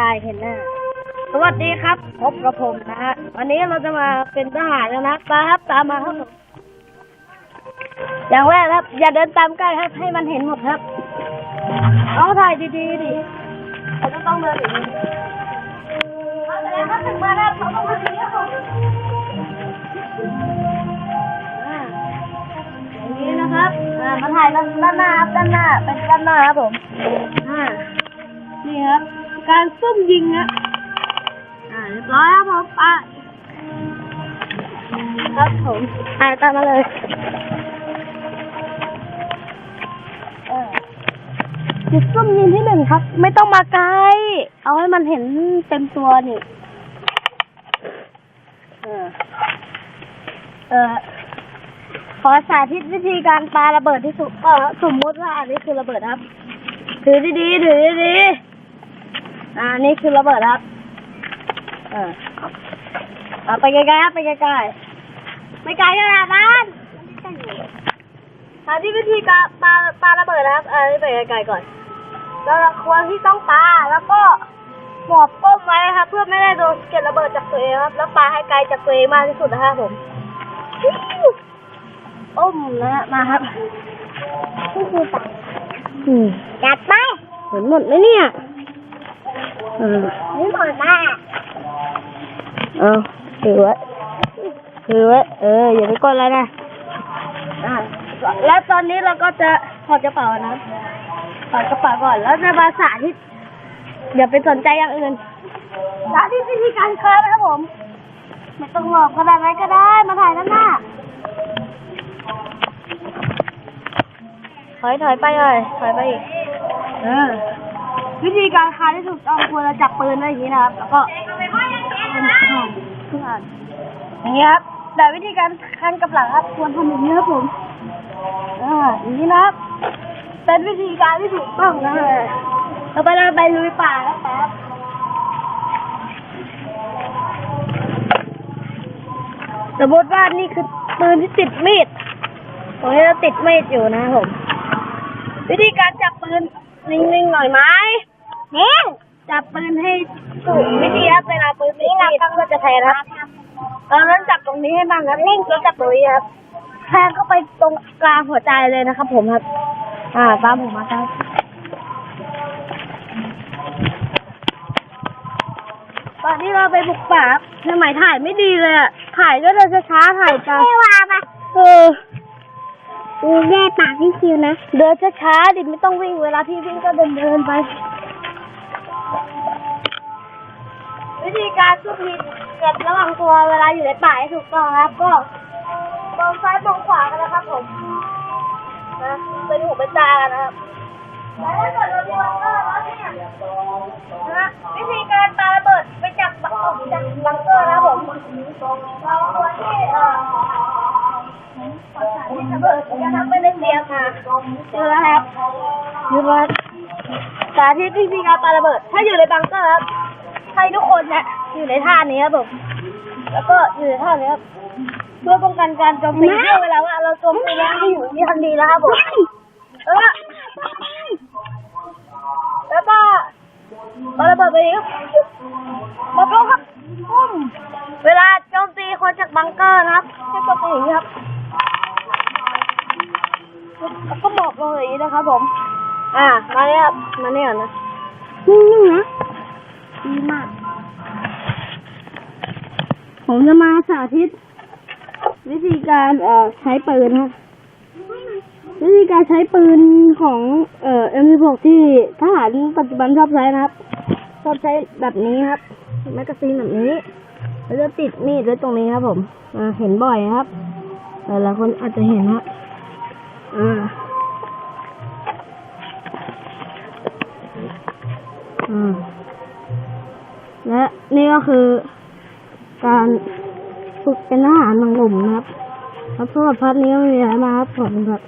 ชายเห็นหน้า สวัสดีครับ พบกับผมนะฮะ วันนี้เราจะมาเป็นทหารแล้วนะมาครับตามมาครับผมอย่างแรกครับ อย่าเดินตามใกล้ครับ ให้มันเห็นหมดครับ เอาถ่ายดีๆดิเราจะต้องเดินอย่างนี้เอาไปแล้วครับถึงมาแล้วเขาต้องมาทีครับผมอ่าอย่างนี้นะครับอ่ามาถ่ายด้านด้านหน้าครับด้านหน้า เป็นด้านหน้าครับผมอ่า นี่ครับ การซุ่มยิงนะอ่าเรียบร้อยครับผมไปครับผมถ่ายตามมาเลยจุดซุ่มยิงที่หนึ่งครับ ไม่ต้องมาไกล เอาให้มันเห็นเต็มตัวนี่เออเออขอสาธิตวิธีการปาระเบิดที่สุดก็สมมุติว่าอันนี้คือระเบิดครับ ถือดีๆถือดีๆ อ่า นี่คือระเบิดครับเออเอาไปไกลๆครับไปไกลๆไม่ไกลขนาดนั้นสาธิตวิธีการปาปาระเบิดนะครับเออไปไกลๆก่อนเราควรที่ต้องปาแล้วก็หมอบก้มไว้ครับ เพื่อไม่ได้โดนเก็ดระเบิดจากตัวเองครับ แล้วปาให้ไกลจากตัวเองมากที่สุดนะครับผมอ้มนะมาครับนี่คือปาอืมจัดไปเห็นหมดไหมเนี่ย ออนี่หมดมากเอาถือไว้ถือไว้เออ อย่าไปกดอะไรนะ อ่าแล้วตอนนี้เราก็จะถอดกระเป๋านะถอดกระเป๋าก่อน แล้วจะมาสาธิตอย่าไปสนใจอย่างอื่นสาธิตวิธีการเคลิ้มนะครับผม ไม่ต้องหลอกขนาดไหนก็ได้ มาถ่ายด้านหน้า ถอยถอยไปเลยถอยไปอีก เออ วิธีการคาที่ถูกต้องควรจะจับปืนไว้อย่างนี้นะครับ แล้วก็เป็นข้าอันอย่างนี้ครับแต่วิธีการคันกับหลังครับ ควรทำอย่างนี้ครับผมอ่าอย่างนี้นะครับ เป็นวิธีการที่ถูกต้องนะเราไปเราไปลุยป่าแล้วครับสมมติว่านี่คือปืนที่ติดมีดตรงนี้เราติดมีดอยู่นะครับผม วิธีการจับปืนนิ่งๆหน่อยไหม นิ่งจับปืนให้ถูกวิธีครับเวลาปืนติดมีดก็จะแทงครับตอนนั้นจับตรงนี้ให้มันนะนิ่งแล้วจับตรงนี้ครับแทงเข้าไปตรงกลางหัวใจเลยนะครับ ผมครับ อ่าตามผมมาครับตอนนี้เราไปบุกป่าครับสมัยถ่ายไม่ดีเลยอะถ่ายก็เดินช้าๆถ่ายตามว่าปะเออดูแย่ปากพี่คิวนะ เดินช้าๆดิไม่ต้องวิ่งเวลาพี่วิ่งก็เดินเดินๆไป วิธีการสู้มีเกิดระหว่างตัวเวลาอยู่ในป่าให้ถูกต้องครับ ก็มองซ้ายมองขวากันนะครับผมนะเป็นหูเป็นตากันนะครับแล้วถ้าเกิดเรามีบังเกอร์แล้วเนี่ยนะวิธีการปาระเบิดไปจับออกจากบังเกอร์นะครับผมเราควรที่เอ่อที่ระเบิดจะทำไม่ได้เสียมาเจอแล้วครับอยู่ว่า สาธิตวิธีการปาระเบิด ถ้าอยู่ในบังเกอร์ครับให้ทุกคนเนี่ยอยู่ในท่านี้ครับผม แล้วก็อยู่ในท่านี้ครับเพื่อป้องกันการโจมตีเมื่อเวลาว่าเราโจมตีแล้วที่อยู่ที่ทันทีแล้วครับผมแล้วก็แล้วก็เอาระเบิดไปอีกครับมาลงครับปุ้มเวลาโจมตีคนจากบังเกอร์นะครับให้โจมตีอย่างนี้ครับแล้วก็หมอบลงอย่างนี้นะครับผม อ่ามาเนี่ยมาเนี่ยก่อนนะนิ่งๆนะดีมาก ผมจะมาสาธิต วิธีการเอ่อใช้ปืนครับวิธีการใช้ปืนของเอ่อ M16 ที่ทหารปัจจุบันชอบใช้นะครับ ชอบใช้แบบนี้ครับแมกกาซีนแบบนี้แล้วจะติดมีดไว้ตรงนี้ครับผม อ่า เห็นบ่อยครับหลายๆคนอาจจะเห็นครับอ่า และนี่ก็คือ การฝึกเป็นทหารบางกลุมนะครับ ครับสำหรับพาร์ทนี้ก็ไม่มีอะไรมาครับผมแบคุณครับ